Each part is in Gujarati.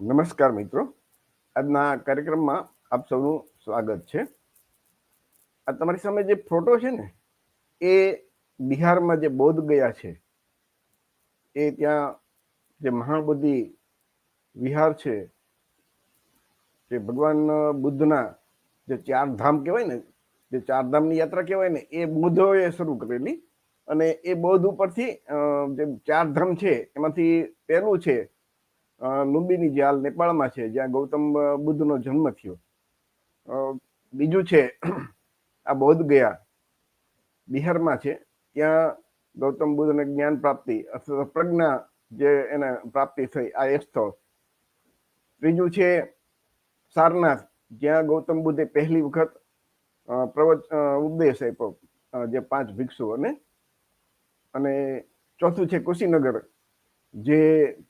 નમસ્કાર મિત્રો. આજના કાર્યક્રમમાં આપ સૌનું સ્વાગત છે. આ તમારી સામે જે ફોટો છે ને, એ બિહારમાં જે બોધ ગયા છે, એ ત્યાં જે મહાબોધિ વિહાર છે, જે ભગવાન બુદ્ધના જે ચાર ધામ કહેવાય ને, જે ચાર ધામની યાત્રા કહેવાય ને, એ બુદ્ધોએ શરૂ કરેલી. અને એ બૌદ્ધ ઉપરથી જે ચાર ધામ છે, એમાંથી પહેલું છે લુંબિની જે હાલ નેપાળમાં છે, જ્યાં ગૌતમ બુદ્ધનો જન્મ થયો. બીજું છે, આ બૌદ્ધ ગયા, બિહારમાં છે, ત્યાં ગૌતમ બુદ્ધને જ્ઞાન પ્રાપ્તિ, અથવા પ્રજ્ઞા જે એને પ્રાપ્તિ થઈ, આ એક સ્થળ. ત્રીજું છે, સારનાથ, જ્યાં ગૌતમ બુદ્ધે પહેલી વખત પ્રવચ ઉપદેશ આપ્યો જે પાંચ ભિક્ષુઓને. અને ચોથું છે કુશીનગર, જે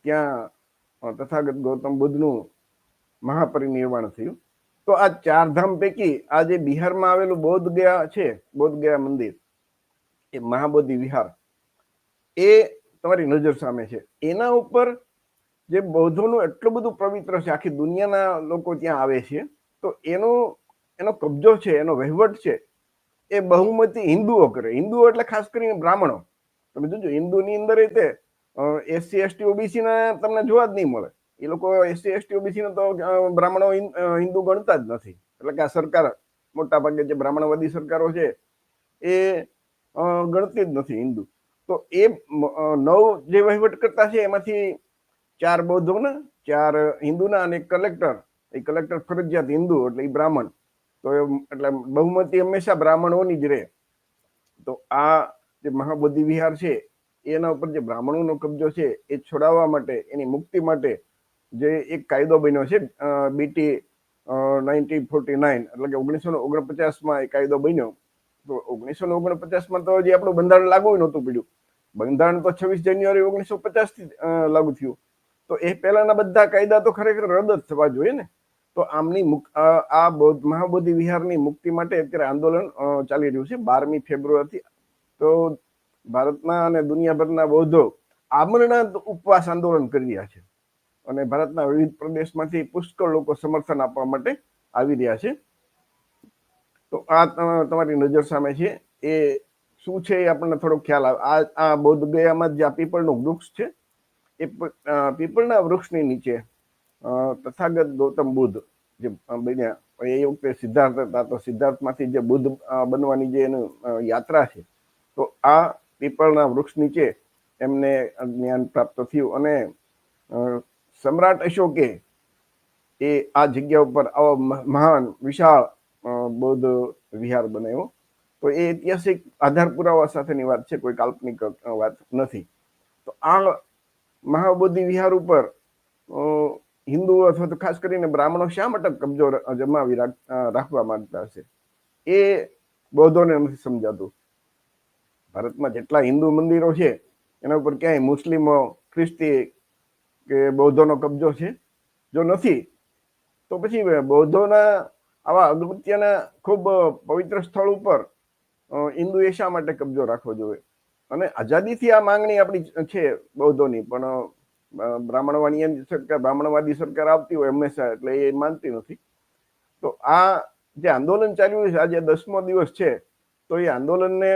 ત્યાં તથાગત ગૌતમ બુદ્ધનું મહાપરિનિર્વાણ થયું. તો આ ચાર ધામ પૈકી આ જે બિહારમાં આવેલું બૌદ્ધ ગયા છે બૌદ્ધ ગયા મંદિર, એ મહાબોધિ વિહાર, એ તમારી નજર સામે છે. એના ઉપર જે બૌદ્ધોનું એટલું બધું પવિત્ર છે, આખી દુનિયાના લોકો ત્યાં આવે છે, તો એનો એનો કબજો છે, એનો વહીવટ છે, એ બહુમતી હિન્દુઓ કરે. હિન્દુઓ એટલે ખાસ કરીને બ્રાહ્મણો. તમે જોજો, હિન્દુની અંદર એ તે એસસી એસટી ઓબીસી ને તમને જોવા જ નહીં મળે. એ લોકો એસસી એસટી ઓબીસી તો અ, બ્રાહ્મણો હિન્દુ ગણતા જ નથી. એટલે કે આ સરકાર મોટા ભાગે જે બ્રાહ્મણવાદી સરકારો છે એ ગણતી જ નથી હિન્દુ. તો એ નવ જે વહીવટ કરતા છે એમાંથી ચાર બૌદ્ધોના ચાર હિન્દુના અને કલેક્ટર. એ કલેક્ટર ફરજિયાત હિન્દુ એટલે એ બ્રાહ્મણ. તો એટલે બહુમતી હંમેશા બ્રાહ્મણોની જ રહે. તો આ જે મહાબોધિ વિહાર છે એના ઉપર જે બ્રાહ્મણોનો કબજો છે, એ છોડાવવા માટે, એની મુક્તિ માટે જે એક કાયદો બન્યો છે બીટી નાઇન્ટીન ફોર્ટી નાઇન, એટલે કે ઓગણીસો ઓગણપચાસમાં એ કાયદો બન્યો. તો ઓગણીસો ઓગણપચાસમાં તો હજી આપણું બંધારણ લાગુ નહોતું પડ્યું. બંધારણ તો છવ્વીસ જાન્યુઆરી ઓગણીસો પચાસથી લાગુ થયું. તો એ પહેલાના બધા કાયદા તો ખરેખર રદ જ થવા જોઈએ ને. તો આમની આ મહાબોધિ વિહારની મુક્તિ માટે અત્યારે આંદોલન ચાલી રહ્યું છે, બારમી ફેબ્રુઆરીથી. તો ભારતના અને દુનિયાભરના બૌદ્ધો આમરણા ઉપવાસ આંદોલન કરી રહ્યા છે. અને ભારતના વિવિધ પ્રદેશમાંથી પુષ્કળ લોકો સમર્થન આપવા માટે આવી રહ્યા છે. તો આ તમારી નજર સામે છે. એ શું છે એ આપણને થોડો ખ્યાલ આવે. આ આ બૌદ્ધ ગયામાં જે આ પીપળનું વૃક્ષ છે, એ પીપળના વૃક્ષની નીચે તથાગત ગૌતમ બુદ્ધ જે બન્યા, એ વખતે સિદ્ધાર્થ હતા. તો સિદ્ધાર્થમાંથી જે બુદ્ધ બનવાની જે એનું યાત્રા છે, તો આ પીપળના વૃક્ષ નીચે એમને જ્ઞાન પ્રાપ્ત થયું અને સમ્રાટ અશોકે એ આ જગ્યા ઉપર આવો મહાન, વિશાળ બૌદ્ધ વિહાર બનાવ્યો. તો એ ઐતિહાસિક આધાર પુરાવા સાથેની વાત છે, કોઈ કાલ્પનિક વાત નથી. તો આ મહાબોધિ વિહાર ઉપર હિન્દુ અથવા તો ખાસ કરીને બ્રાહ્મણો શા માટે કબજો જમાવી રાખ- રાખવા માંગતા હશે? એ બૌદ્ધોને નથી સમજાતું. ભારતમાં જેટલા હિન્દુ મંદિરો છે, એના ઉપર ક્યાંય મુસ્લિમો, ખ્રિસ્તી કે બૌદ્ધોનો કબજો છે? જો નથી, તો પછી બૌદ્ધોના આવા અગત્યના ખૂબ પવિત્ર સ્થળ ઉપર હિન્દુ હિન્દુએ શા માટે કબજો રાખવો જોઈએ? અને આઝાદીથી આ માંગણી આપણી છે બૌદ્ધોની, પણ બ્રાહ્મણવાણી સરકાર, બ્રાહ્મણવાદી સરકાર આવતી હોય હંમેશા, એટલે એ માનતી નથી. તો આ જે આંદોલન ચાલ્યું છે, આજે દસમો દિવસ છે, તો એ આંદોલનને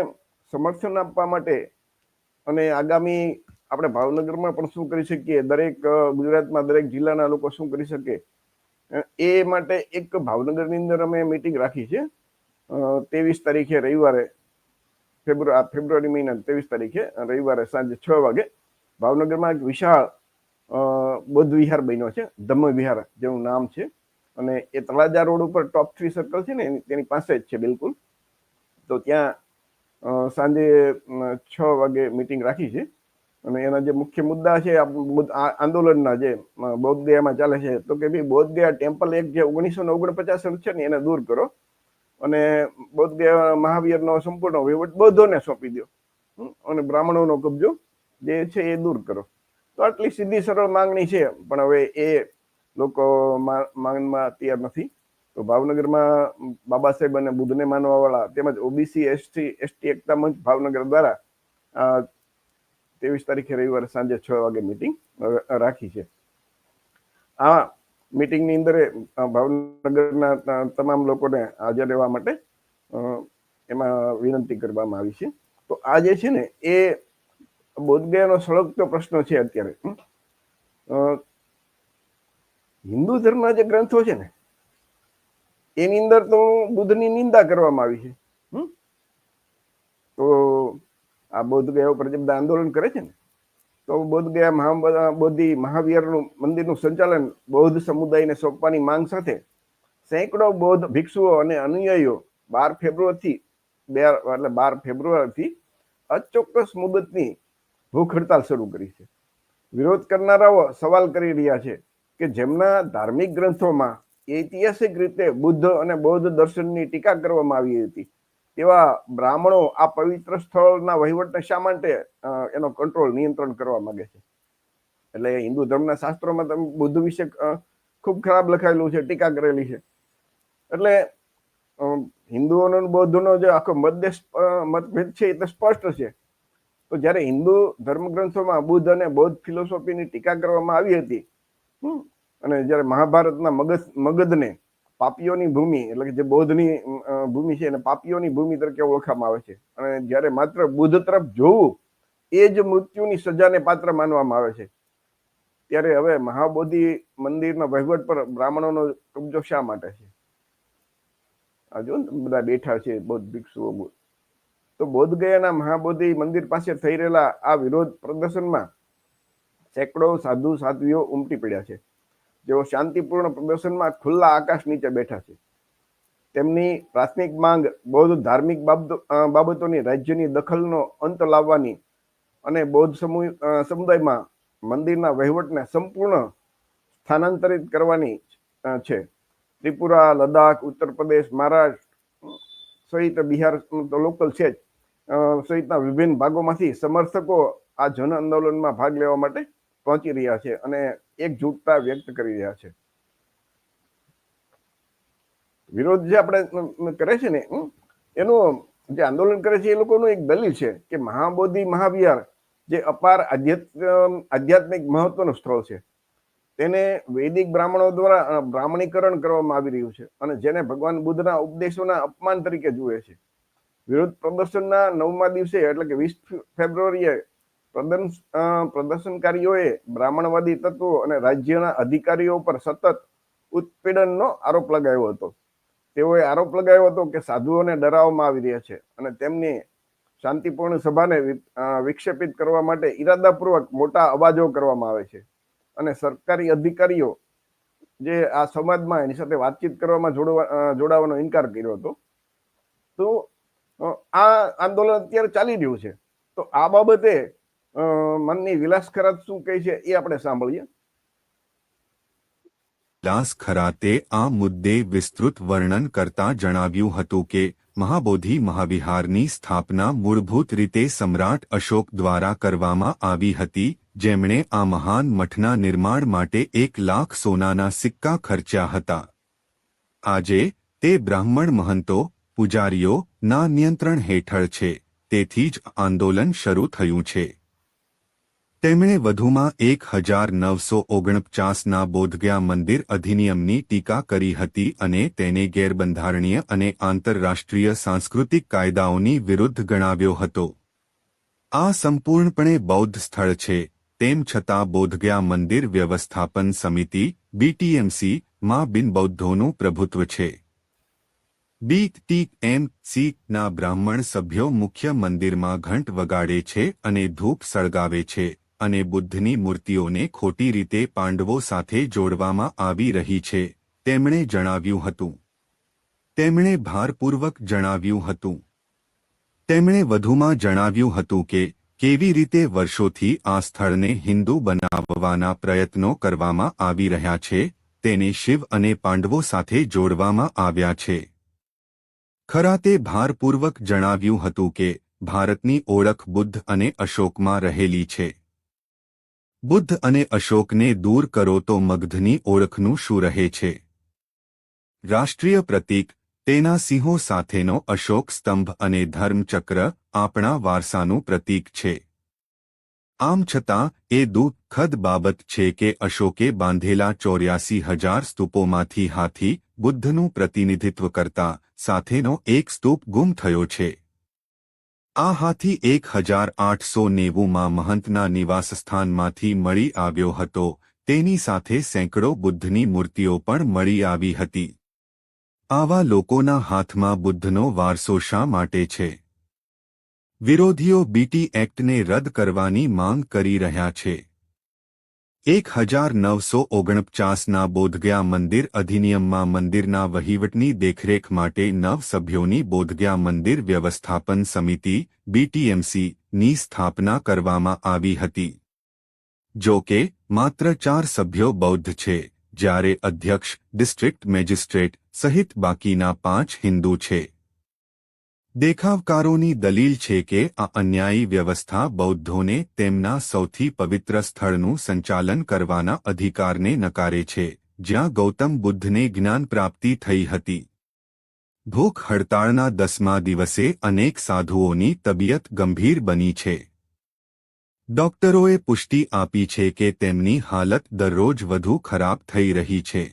સમર્થન આપવા માટે અને આગામી આપણે ભાવનગરમાં પણ શું કરી શકીએ? દરેક ગુજરાતમાં દરેક જિલ્લાના લોકો શું કરી શકે? એ માટે એક ભાવનગરની અંદર અમે મિટિંગ રાખી છે. ત્રેવીસ તારીખે રવિવારે ફેબ્રુઆરી ફેબ્રુઆરી મહિના ત્રેવીસ તારીખે રવિવારે સાંજે છ વાગે ભાવનગરમાં એક વિશાળ બૌદ્ધ વિહાર બન્યો છે. ધમ્મ વિહાર જેનું નામ છે. અને એ તળાજા રોડ ઉપર ટોપ થ્રી સર્કલ છે ને તેની પાસે જ છે બિલકુલ. તો ત્યાં સાંજે છ વાગે મિટિંગ રાખી છે. અને એના જે મુખ્ય મુદ્દા છે આંદોલનના જે બોધગયામાં ચાલે છે, તો કે ભાઈ બોધગયા ટેમ્પલ એક જે ઓગણીસો ને ઓગણપચાસ છે ને, એને દૂર કરો. અને બોધગયા મહાવીરનો સંપૂર્ણ વહીવટ બૌદ્ધોને સોંપી દો અને બ્રાહ્મણોનો કબજો જે છે એ દૂર કરો. તો આટલી સીધી સરળ માંગણી છે, પણ હવે એ લોકો માંગમાં તૈયાર નથી. તો ભાવનગરમાં બાબા સાહેબ અને બુદ્ધને માનવા વાળા તેમજ ઓબીસી, એસટી એસટી એકતા મંચ ભાવનગર દ્વારા ત્રેવીસ તારીખે રવિવારે સાંજે છ વાગે મિટિંગ રાખી છે. આ મિટિંગની અંદર ભાવનગરના તમામ લોકોને હાજર રહેવા માટે એમાં વિનંતી કરવામાં આવી છે. તો આ જે છે ને, એ બોધગયાનો સળગતો પ્રશ્ન છે અત્યારે. હિન્દુ ધર્મના જે ગ્રંથો છે ને એની અંદર તો બુદ્ધની નિંદા કરવામાં આવી છે. તો આ બોધગયા ઉપર જે બધા આંદોલન કરે છે ને, તો બોધગયા મહા બોધિ મહાવીરનું મંદિરનું સંચાલન બૌદ્ધ સમુદાયને સોંપવાની માંગ સાથે સેંકડો બૌદ્ધ ભિક્ષુઓ અને અનુયાયીઓ બાર ફેબ્રુઆરીથી બે, એટલે બાર ફેબ્રુઆરીથી અચોક્કસ મુદતની ભૂખ હડતાલ શરૂ કરી છે વિરોધ કરનારાઓ સવાલ કરી રહ્યા છે કે જેમના ધાર્મિક ગ્રંથોમાં ઐતિહાસિક રીતે બુદ્ધ અને બૌદ્ધ દર્શનની ટીકા કરવામાં આવી હતી. તેવા બ્રાહ્મણો આ પવિત્ર સ્થળના વહીવટને શા માટે એનો કંટ્રોલ નિયંત્રણ કરવા માંગે છે? એટલે હિન્દુ ધર્મના શાસ્ત્રોમાં તમે બુદ્ધ વિશે ખૂબ ખરાબ લખાયેલું છે, ટીકા કરેલી છે. એટલે હિન્દુઓનો બૌદ્ધનો જે આખો મતદેશ મતભેદ છે એ તો સ્પષ્ટ છે. તો જ્યારે હિન્દુ ધર્મગ્રંથોમાં બુદ્ધ અને બૌદ્ધ ફિલોસોફીની ટીકા કરવામાં આવી હતી અને જ્યારે મહાભારતના મગધ મગધને પાપીઓની ભૂમિ, એટલે કે જે બૌદ્ધની ભૂમિ છે એને પાપીઓની ભૂમિ તરીકે ઓળખવામાં આવે છે. અને જ્યારે માત્ર બુદ્ધ તરફ જોવું, એ જ મૃત્યુની સજાને પાત્ર માનવામાં આવે છે. ત્યારે હવે મહાબોધિ મંદિરના વહીવટ પર બ્રાહ્મણોનો કબજો શા માટે છે? આ જો ને બધા બેઠા છે, બૌદ્ધ ભિક્ષુઓ તો તો બોધગયાના મહાબોધિ મંદિર પાસે થઈ રહેલા આ વિરોધ પ્રદર્શનમાં સેંકડો સાધુ, સાધ્વીઓ ઉમટી પડ્યા છે. જેઓ શાંતિપૂર્ણ પ્રદર્શનમાં ખુલ્લા આકાશ નીચે બેઠા છે. તેમની પ્રાથમિક માંગ બૌદ્ધ ધાર્મિક બાબતો બાબતોની રાજ્યની દખલનો અંત લાવવાની અને બૌદ્ધ સમૂહ સમુદાયમાં મંદિરના વહીવટને સંપૂર્ણ સ્થાનાંતરિત કરવાની છે. ત્રિપુરા, લદ્દાખ, ઉત્તર પ્રદેશ, મહારાષ્ટ્ર સહિત બિહાર તો લોકલ છે જ. સહિતના વિભિન્ન ભાગોમાંથી સમર્થકો આ જન આંદોલનમાં ભાગ લેવા માટે પહોંચી રહ્યા છે અને એકજૂટતા વ્યક્ત કરી રહ્યા છે. વિરોધ જે આપણે કરે છે ને એનું જે આંદોલન કરે છે એ લોકોનું એક દલીલ છે કે મહાબોધિ મહાવિહાર જે અપાર આધ્યાત્મ, આધ્યાત્મિક મહત્વનું સ્થળ છે, તેને વૈદિક બ્રાહ્મણો દ્વારા બ્રાહ્મણીકરણ કરવામાં આવી રહ્યું છે અને જેને ભગવાન બુદ્ધના ઉપદેશોના અપમાન તરીકે જુએ છે. વિરોધ પ્રદર્શનના નવમા દિવસે એટલે કે વીસ ફેબ્રુઆરીએ પ્રદર્શનકારીઓએ બ્રાહ્મણવાદી તત્વો અને રાજ્યના અધિકારીઓ પર સતત ઉત્પીડનનો આરોપ લગાવ્યો હતો. તેઓએ આરોપ લગાવ્યો હતો કે સાધુઓને ડરાવવામાં આવી રહ્યા છે અને તેમની શાંતિપૂર્ણ સભાને વિક્ષેપિત કરવા માટે ઈરાદાપૂર્વક મોટા અવાજો કરવામાં આવે છે. અને સરકારી અધિકારીઓ જે આ સમાજમાં એની સાથે વાતચીત કરવામાં જોડવા જોડાવાનો ઇનકાર કર્યો હતો. તો આ આંદોલન અત્યારે ચાલી રહ્યું છે. તો આ બાબતે મનની વિલાસ ખરાત શું કહે છે એ આપણે સાંભળીએ. વિલાસ ખરાતે આ મુદ્દે વિસ્તૃત વર્ણન કરતા જણાવ્યું હતું કે, મહાબોધિ મહાવિહારની સ્થાપના મૂળભૂત રીતે સમ્રાટ અશોક દ્વારા કરવામાં આવી હતી, જેમણે આ મહાન મઠના નિર્માણ માટે એક લાખ સોનાના સિક્કા ખર્ચ્યા હતા. આજે, તે બ્રાહ્મણ મહંતો, પૂજારીઓ ના નિયંત્રણ હેઠળ છે, તેથી જ આંદોલન શરૂ થયું છે. તેમણે વધુમાં એક હજાર નવસો ઓગણપચાસના બોધગયા મંદિર અધિનિયમની ટીકા કરી હતી અને તેને ગેરબંધારણીય અને આંતરરાષ્ટ્રીય સાંસ્કૃતિક કાયદાઓની વિરુદ્ધ ગણાવ્યો હતો. આ સંપૂર્ણપણે બૌદ્ધ સ્થળ છે. તેમ છતાં બોધગયા મંદિર વ્યવસ્થાપન સમિતિ બીટીએમસી માં બિનબૌદ્ધોનું પ્રભુત્વ છે. બી ટી એમ સી ના બ્રાહ્મણ સભ્યો મુખ્ય મંદિરમાં ઘંટ વગાડે છે અને ધૂપ સળગાવે છે. અને બુદ્ધની મૂર્તિઓને ખોટી રીતે પાંડવો સાથે જોડવામાં આવી રહી છે, તેમણે જણાવ્યું હતું. તેમણે ભારપૂર્વક જણાવ્યું હતું. તેમણે વધુમાં જણાવ્યું હતું કે, કેવી રીતે વર્ષોથી આ સ્થળને હિન્દુ બનાવવાના પ્રયત્નો કરવામાં આવી રહ્યા છે, તેને શિવ અને પાંડવો સાથે જોડવામાં આવ્યા છે. ખરા તે ભારપૂર્વક જણાવ્યું હતું કે, ભારતની ઓળખ બુદ્ધ અને અશોકમાં રહેલી છે. બુદ્ધ અને અશોકને દૂર કરો તો મગધની ઓળખનું શું રહે છે? રાષ્ટ્રીય પ્રતીક, તેના સિંહો સાથેનો અશોક સ્તંભ અને ધર્મચક્ર આપણા વારસાનું પ્રતીક છે. આમ છતાં, એ દુઃખદ બાબત છે કે અશોકે બાંધેલા ચોર્યાસી હજાર સ્તૂપોમાંથી હાથી બુદ્ધનું પ્રતિનિધિત્વ કરતા સાથેનો એક સ્તૂપ ગુમ થયો છે. આ હાથી એક હજાર આઠસો નેવુંમાં મહંતના નિવાસસ્થાનમાંથી મળી આવ્યો હતો. તેની સાથે સેંકડો બુદ્ધની મૂર્તિઓ પણ મળી આવી હતી. આવા લોકોના હાથમાં બુદ્ધનો વારસો શા માટે છે? વિરોધીઓ બીટી એક્ટને રદ કરવાની માંગ કરી રહ્યા છે. એક હજાર નવસો ઓગણપચાસના બોધગયા મંદિર અધિનિયમમાં મંદિરના વહીવટની દેખરેખ માટે નવ સભ્યોની બોધગયા મંદિર વ્યવસ્થાપન સમિતિ બીટીએમસી ની સ્થાપના કરવામાં આવી હતી. જો કે, માત્ર ચાર સભ્યો બૌદ્ધ છે, જ્યારે અધ્યક્ષ, ડિસ્ટ્રિક્ટ મેજિસ્ટ્રેટ સહિત બાકીના પાંચ હિન્દુ છે. દેખાવકારોની દલીલ છે કે આ અન્યાયી વ્યવસ્થા બૌદ્ધોને તેમના સૌથી પવિત્ર સ્થળનું સંચાલન કરવાના અધિકારને નકારે છે, જ્યાં ગૌતમ બુદ્ધને જ્ઞાન પ્રાપ્તિ થઈ હતી. ભૂખ હડતાળના દસમા દિવસે અનેક સાધુઓની તબિયત ગંભીર બની છે. ડોક્ટરોએ પુષ્ટિ આપી છે કે તેમની હાલત દરરોજ વધુ ખરાબ થઈ રહી છે.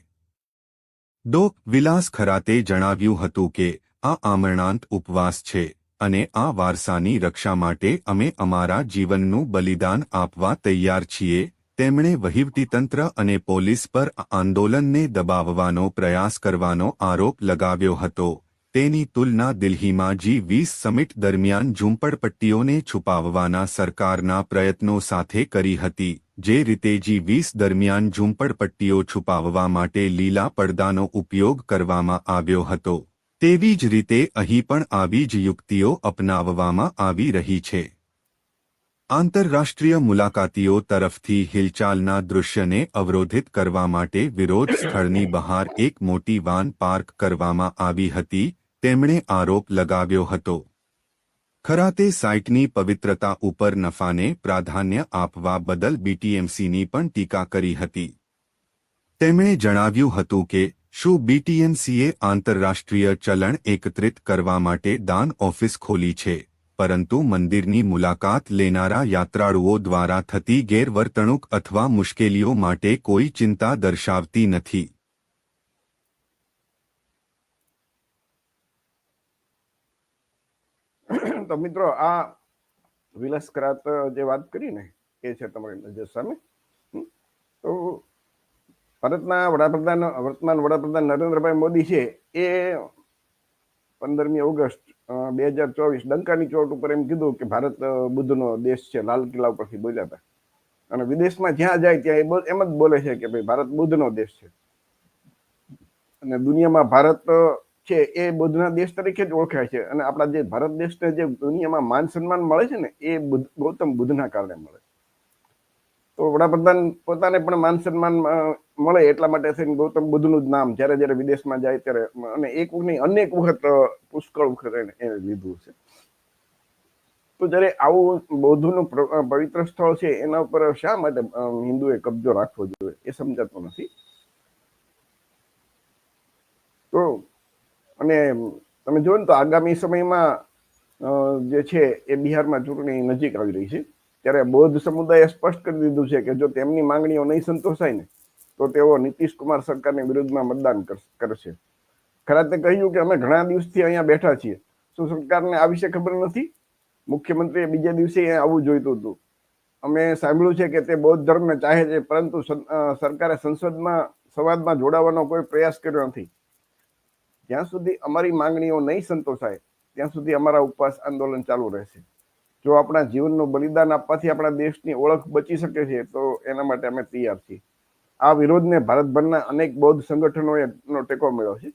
ડો વિલાસ ખરાતે જણાવ્યું હતું કે આ આમરણાંત ઉપવાસ છે અને આ વારસાની રક્ષા માટે અમે અમારા જીવનનું બલિદાન આપવા તૈયાર છીએ. તેમણે વહીવટીતંત્ર અને પોલીસ પર આંદોલનને દબાવવાનો પ્રયાસ કરવાનો આરોપ લગાવ્યો હતો. તેની તુલના દિલ્હીમાં જી વીસ સમિટ દરમિયાન ઝૂંપડપટ્ટીઓને છુપાવવાના સરકારના પ્રયત્નો સાથે કરી હતી, જે રીતે જી વીસ દરમિયાન ઝૂંપડપટ્ટીઓ છુપાવવા માટે લીલા પડદાનો ઉપયોગ કરવામાં આવ્યો હતો. તેવી જ રીતે અહીં પણ આવી જ યુક્તિઓ અપનાવવામાં આવી રહી છે. આંતરરાષ્ટ્રીય મુલાકાતીઓ તરફથી હિલચાલના દૃશ્યને અવરોધિત કરવા માટે વિરોધ સ્થળની બહાર એક મોટી વાન પાર્ક કરવામાં આવી હતી, તેમણે આરોપ લગાવ્યો હતો. ખરાતે સાઇટની પવિત્રતા ઉપર નફાને પ્રાધાન્ય આપવા બદલ બીટીએમસીની પણ ટીકા કરી હતી. તેમણે જણાવ્યું હતું કે શું બીટીએમસીએ આંતરરાષ્ટ્રીય ચલણ એકત્રિત કરવા માટે દાન ઓફિસ ખોલી છે? પરંતુ મંદિરની મુલાકાત લેનારા યાત્રાળુઓ દ્વારા થતી ગેરવર્તણૂક અથવા મુશ્કેલીઓ માટે કોઈ ચિંતા દર્શાવતી નથી. તો મિત્રો, આ વિલાસ જે વાત કરી ને, એ છે તમારી નજર સામે. ભારતના વડાપ્રધાન, વર્તમાન વડાપ્રધાન નરેન્દ્રભાઈ મોદી છે, એ પંદરમી ઓગસ્ટ બે હજાર ચોવીસ ડંકાની ચોટ ઉપર એમ કીધું કે ભારત બુદ્ધનો દેશ છે, લાલ કિલ્લા ઉપરથી બોલ્યા અને વિદેશમાં જ્યાં જાય ત્યાં એમ જ બોલે છે કે ભાઈ ભારત બુદ્ધનો દેશ છે. અને દુનિયામાં ભારત છે, એ બુદ્ધના દેશ તરીકે જ ઓળખાય છે. અને આપણા જે ભારત દેશને જે દુનિયામાં માન સન્માન મળે છે ને, એ ગૌતમ બુદ્ધના કારણે મળે તો વડાપ્રધાન પોતાને પણ માન સન્માન મળે એટલા માટે થઈને ગૌતમ બુદ્ધનું જ નામ જ્યારે જ્યારે વિદેશમાં જાય ત્યારે અને એક નહીં, અનેક વખત પુષ્કળ વખત એને લીધું છે. તો જ્યારે આવું બૌદ્ધનું પવિત્ર સ્થળ છે, એના ઉપર શા માટે હિન્દુએ કબજો રાખવો જોઈએ એ સમજાતો નથી? તો, અને તમે જુઓ ને તો આગામી સમયમાં જે છે એ બિહારમાં ચૂંટણી નજીક આવી રહી છે. ત્યારે બૌદ્ધ સમુદાયે સ્પષ્ટ કરી દીધું છે કે જો તેમની માંગણીઓ નહીં સંતોષાય ને તો તેઓ નીતિશ કુમાર સરકારની વિરુદ્ધમાં મતદાન કર- કરશે. ખરાતે કહ્યું કે અમે ઘણા દિવસથી અહીંયા બેઠા છીએ. શું સરકારને આ વિશે ખબર નથી? મુખ્યમંત્રીએ બીજા દિવસે અહીંયા આવવું જોઈતું હતું. અમે સાંભળ્યું છે કે તે બૌદ્ધ ધર્મને ચાહે છે, પરંતુ સરકારે સંસદમાં, સંવાદમાં જોડાવાનો કોઈ પ્રયાસ કર્યો નથી. જ્યાં સુધી અમારી માંગણીઓ નહીં સંતોષાય, ત્યાં સુધી અમારા ઉપવાસ આંદોલન ચાલુ રહેશે. જો આપણા જીવનનું બલિદાન આપવાથી આપણા દેશની ઓળખ બચી શકે છે, તો એના માટે અમે તૈયાર છીએ. આ વિરોધને ભારતભરના અનેક બૌદ્ધ સંગઠનોએ નો ટેકો મળ્યો છે.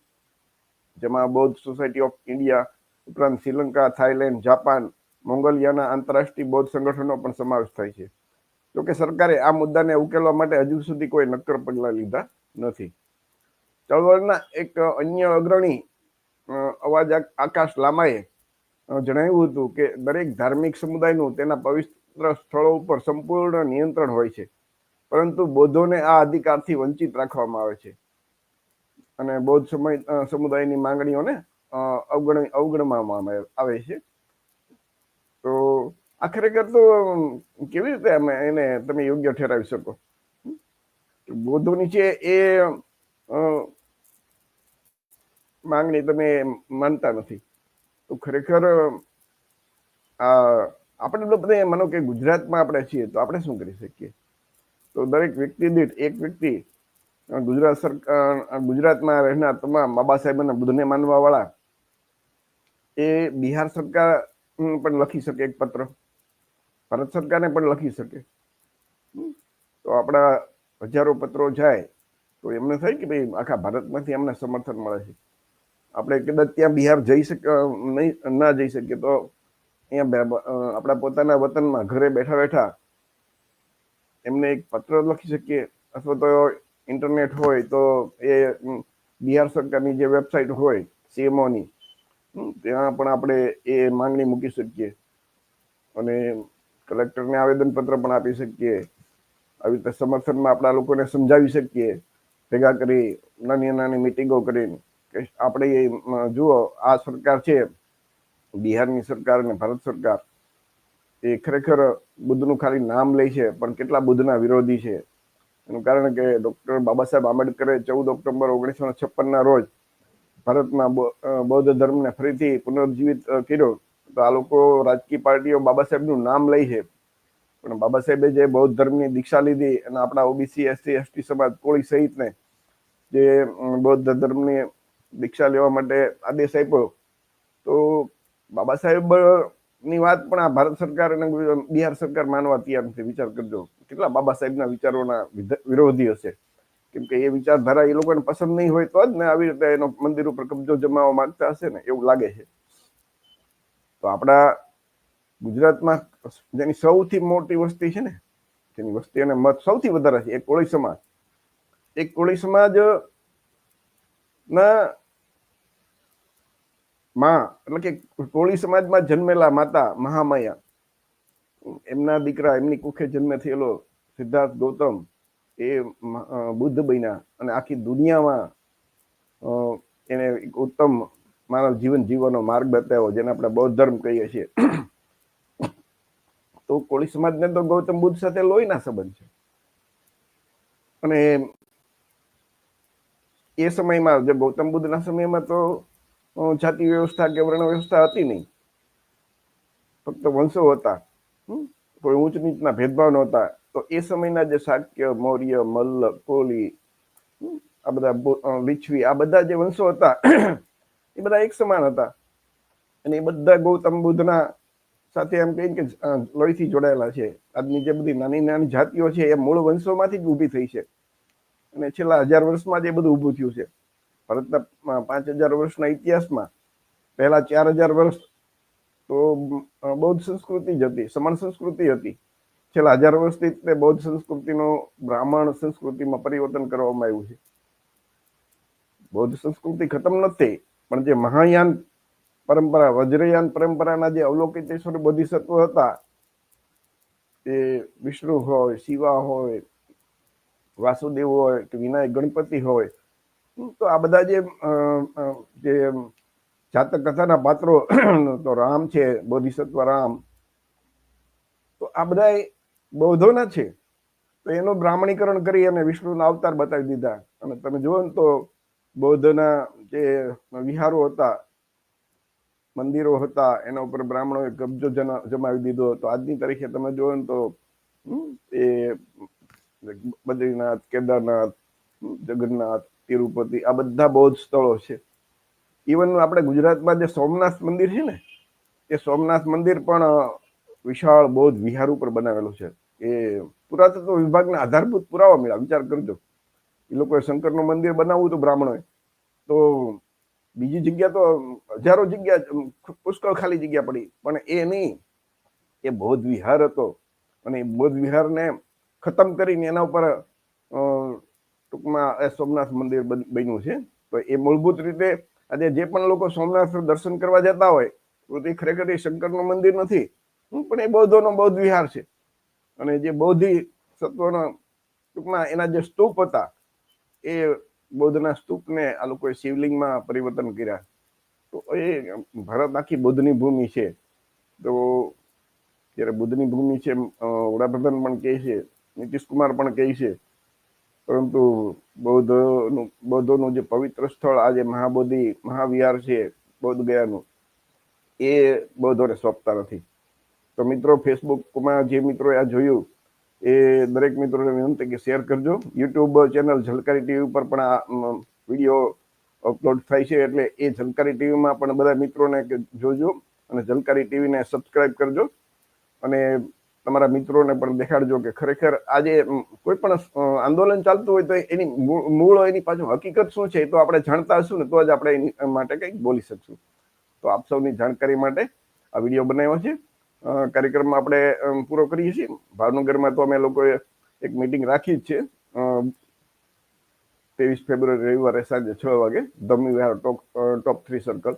જેમાં બૌદ્ધ સોસાયટી ઓફ ઇન્ડિયા ઉપરાંત શ્રીલંકા થાઈલેન્ડ જાપાન, મોંગોલિયાના આંતરરાષ્ટ્રીય બૌદ્ધ સંગઠનો પણ સમાવેશ થાય છે. જોકે સરકારે આ મુદ્દાને ઉકેલવા માટે હજુ સુધી કોઈ નક્કર પગલાં લીધા નથી. ચળવળના એક અન્ય અગ્રણી અવાજ આકાશ લામાએ જણાવ્યું હતું કે દરેક ધાર્મિક સમુદાયનું તેના પવિત્ર સ્થળો ઉપર સંપૂર્ણ નિયંત્રણ હોય છે. પરંતુ બૌદ્ધોને આ અધિકારથી વંચિત રાખવામાં આવે છે. અને બૌદ્ધ સમય સમુદાયની માંગણીઓને અવગણ, અવગણવામાં આવે છે. તો આ ખરેખર તો કેવી રીતે અમે એને તમે યોગ્ય ઠેરાવી શકો? બૌદ્ધોની છે એ માંગણી તમે માનતા નથી. તો ખરેખર, આ, આપણે બધા માનો કે ગુજરાતમાં આપણે છીએ, તો આપણે શું કરી શકીએ? તો દરેક વ્યક્તિ દીઠ એક વ્યક્તિ ગુજરાત સરકાર ગુજરાતમાં રહેનાર તમામ બાબા સાહેબના બુદ્ધને માનવા વાળા એ બિહાર સરકાર પણ લખી શકે એક પત્ર. ભારત સરકારને પણ લખી શકે. તો આપણા હજારો પત્રો જાય, તો એમને થાય કે ભાઈ આખા ભારતમાંથી એમને સમર્થન મળે છે? આપણે કદાચ ત્યાં બિહાર જઈ શક નહીં, ના જઈ શકીએ તો અહીંયા આપણા પોતાના વતનમાં ઘરે બેઠા બેઠા એમને એક પત્ર લખી શકીએ. અથવા તો ઇન્ટરનેટ હોય તો એ બિહાર સરકારની જે વેબસાઇટ હોય સીએમઓની ત્યાં પણ આપણે એ માંગણી મૂકી શકીએ. અને કલેક્ટરને આવેદનપત્ર પણ આપી શકીએ. આવી રીતે સમર્થનમાં આપણા લોકોને સમજાવી શકીએ. ભેગા કરી નાની નાની મિટિંગો કરીને. કે આપણે જુઓ, આ સરકાર છે. બિહારની સરકાર અને ભારત સરકાર. એ ખરેખર બુદ્ધનું ખાલી નામ લે છે, પણ કેટલા બુદ્ધના વિરોધી છે? એનું કારણ કે ડૉક્ટર બાબા સાહેબ આંબેડકરે ચૌદ ઓક્ટોબર ઓગણીસો છપ્પનના રોજ ભારતમાં બૌદ્ધ ધર્મને ફરીથી પુનર્જીવિત કર્યો. તો આ લોકો રાજકીય પાર્ટીઓ બાબા સાહેબનું નામ લે છે. પણ બાબા સાહેબે જે બૌદ્ધ ધર્મની દીક્ષા લીધી અને આપણા ઓબીસી, એસસી, એસટી સમાજ કોળી સહિતને જે બૌદ્ધ ધર્મની દીક્ષા લેવા માટે આદેશ આપ્યો, તો બાબા સાહેબ ની વાત પણ આ ભારત સરકાર અને બિહાર સરકાર માનવા તૈયાર નથી વિચાર કરજો. કેટલા બાબા સાહેબના વિચારોના વિરોધી હશે કેમ કે એ વિચારધારા એ લોકોને પસંદ નહીં હોય તો જ ને આવી રીતે એનો મંદિર ઉપર કબજો જમાવવા માંગતા હશે ને, એવું લાગે છે. તો આપણા ગુજરાતમાં જેની સૌથી મોટી વસ્તી છે ને, જેની વસ્તી અને મત સૌથી વધારે છે એ કોળી સમાજ. એ કોળી સમાજ ના માં, એટલે કે કોળી સમાજમાં જન્મેલા માતા મહામાયા. એમના દીકરા, એમની કુખે જન્મે થયેલો સિદ્ધાર્થ ગૌતમ, એ બુદ્ધ બન્યા અને આખી દુનિયામાં એને ઉત્તમ માનવ જીવન જીવવાનો માર્ગ બતાવ્યો, જેને આપણે બૌદ્ધ ધર્મ કહીએ છીએ. તો કોળી સમાજને તો ગૌતમ બુદ્ધ સાથે લોહીના સંબંધ છે. અને એ સમયમાં, જે ગૌતમ બુદ્ધના સમયમાં તો જાતિ વ્યવસ્થા કે વર્ણ વ્યવસ્થા હતી નહીં. ફક્ત વંશો હતા. કોઈ ઊંચ નીચના ભેદભાવ નહોતા. તો એ સમયના જે શાક્ય મૌર્ય, મલ્લ, કોલી આ બધા લીછવી આ બધા જે વંશો હતા, એ બધા એક સમાન હતા. અને એ બધા ગૌતમ બુદ્ધના સાથે એમ કહીને કે લોહીથી જોડાયેલા છે. આજની જે બધી નાની નાની જાતિઓ છે, એ મૂળ વંશોમાંથી જ ઊભી થઈ છે. અને છેલ્લા હજાર વર્ષમાં જ બધું ઊભું થયું છે. ભારતના પાંચ હજાર વર્ષના ઇતિહાસમાં પહેલા ચાર હજાર વર્ષ તો બૌદ્ધ સંસ્કૃતિ જ હતી, સમાન સંસ્કૃતિ હતી. છેલ્લા હજાર વર્ષથી તે બૌદ્ધ સંસ્કૃતિનું બ્રાહ્મણ સંસ્કૃતિમાં પરિવર્તન કરવામાં આવ્યું છે. બૌદ્ધ સંસ્કૃતિ ખતમ નથી, પણ જે મહાયાન પરંપરા, વજ્રયાન પરંપરાના જે અવલોકિતેશ્વર બોધિસત્વ હતા એ વિષ્ણુ હોય, શિવા હોય, વાસુદેવ હોય કે વિનાયક ગણપતિ હોય તો આ બધા જે જે જાતક કથાના પાત્રો, તો રામ છે, બોધિસત્વ રામ, તો આ બધા બૌદ્ધોના છે. તો એનું બ્રાહ્મણીકરણ કરી અને વિષ્ણુના અવતાર બતાવી દીધા. અને તમે જુઓ ને તો બૌદ્ધના જે વિહારો હતા, મંદિરો હતા, એના ઉપર બ્રાહ્મણોએ કબજો જમાવી દીધો તો આજની તારીખે તમે જુઓ ને તો એ બદ્રીનાથ કેદારનાથ જગન્નાથ તિરુપતિ, આ બધા બૌદ્ધ સ્થળો છે. ઇવન આપણે ગુજરાતમાં જે સોમનાથ મંદિર છે ને, એ સોમનાથ મંદિર પણ વિશાળ બૌદ્ધ વિહાર ઉપર બનાવેલું છે. એ પુરાતત્વ વિભાગના આધારભૂત પુરાવા મળ્યા. વિચાર કરજો. એ લોકોએ શંકરનું મંદિર બનાવવું તો બ્રાહ્મણોએ. તો બીજી જગ્યા તો હજારો જગ્યા પુષ્કળ ખાલી જગ્યા પડી. પણ એ નહીં. એ બૌદ્ધ વિહાર હતો. અને એ બૌદ્ધ વિહારને ખતમ કરીને એના ઉપર ટૂંકમાં સોમનાથ મંદિર બન- બન્યું છે. તો એ મૂળભૂત રીતે આજે જે પણ લોકો સોમનાથ દર્શન કરવા જતા હોય, તો તે ખરેખર એ શંકરનું મંદિર નથી. પણ એ બૌદ્ધોનો બૌદ્ધ વિહાર છે. અને જે બૌદ્ધિ સત્વનો ટૂંકમાં એના જે સ્તૂપ હતા, એ બૌદ્ધના સ્તૂપને આ લોકોએ શિવલિંગમાં પરિવર્તન કર્યા. તો એ ભારત આખી બૌદ્ધની ભૂમિ છે. તો જ્યારે બુદ્ધની ભૂમિ છે વડાપ્રધાન પણ કહે છે નીતિશ કુમાર પણ કહે છે પરંતુ બૌદ્ધનું, બૌદ્ધોનું જે પવિત્ર સ્થળ આજે મહાબોધિ, મહાવિહાર છે બૌદ્ધ ગયાનું એ બૌદ્ધોને સોંપતા નથી. તો મિત્રો, ફેસબુકમાં જે મિત્રોએ આ જોયું, એ દરેક મિત્રોને વિનંતી કે શેર કરજો. યુટ્યુબ ચેનલ ઝલકારી ટીવી ઉપર પણ આ વીડિયો અપલોડ થાય છે, એટલે એ ઝલકારી ટીવીમાં પણ બધા મિત્રોને જોજો અને ઝલકારી ટીવીને સબસ્ક્રાઈબ કરજો. અને તમારા મિત્રોને પણ દેખાડજો કે ખરેખર આજે કોઈ પણ આંદોલન ચાલતું હોય તો એની મૂળ એની પાછળ હકીકત શું છે એ તો આપણે જાણતા હશું ને તો જ આપણે એની માટે કંઈક બોલી શકશું. તો આપ સૌની જાણકારી માટે આ વીડિયો બનાવ્યો છે. કાર્યક્રમ આપણે પૂરો કરીએ છીએ. ભાવનગરમાં તો અમે લોકોએ એક મિટિંગ રાખી જ છે. ત્રેવીસ ફેબ્રુઆરી રવિવારે સાંજે છ વાગે ધમી વિહાર ટોપ ટોપ થ્રી સર્કલ.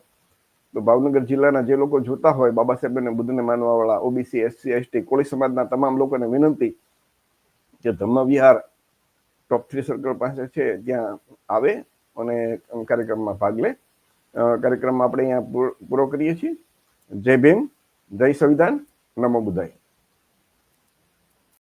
તો ભાવનગર જિલ્લાના જે લોકો જોતા હોય, બાબા સાહેબ અને બુદ્ધને માનવાવાળા ઓબીસી એસસી એસટી કોળી સમાજના તમામ લોકોને વિનંતી કે ધમ્મ વિહાર ટોપ થ્રી સર્કલ પાસે છે ત્યાં આવે અને કાર્યક્રમમાં ભાગ લે. કાર્યક્રમ આપણે અહીંયા પૂરો- કરીએ છીએ. જય ભીમ, જય સંવિધાન, નમો બુદ્ધાય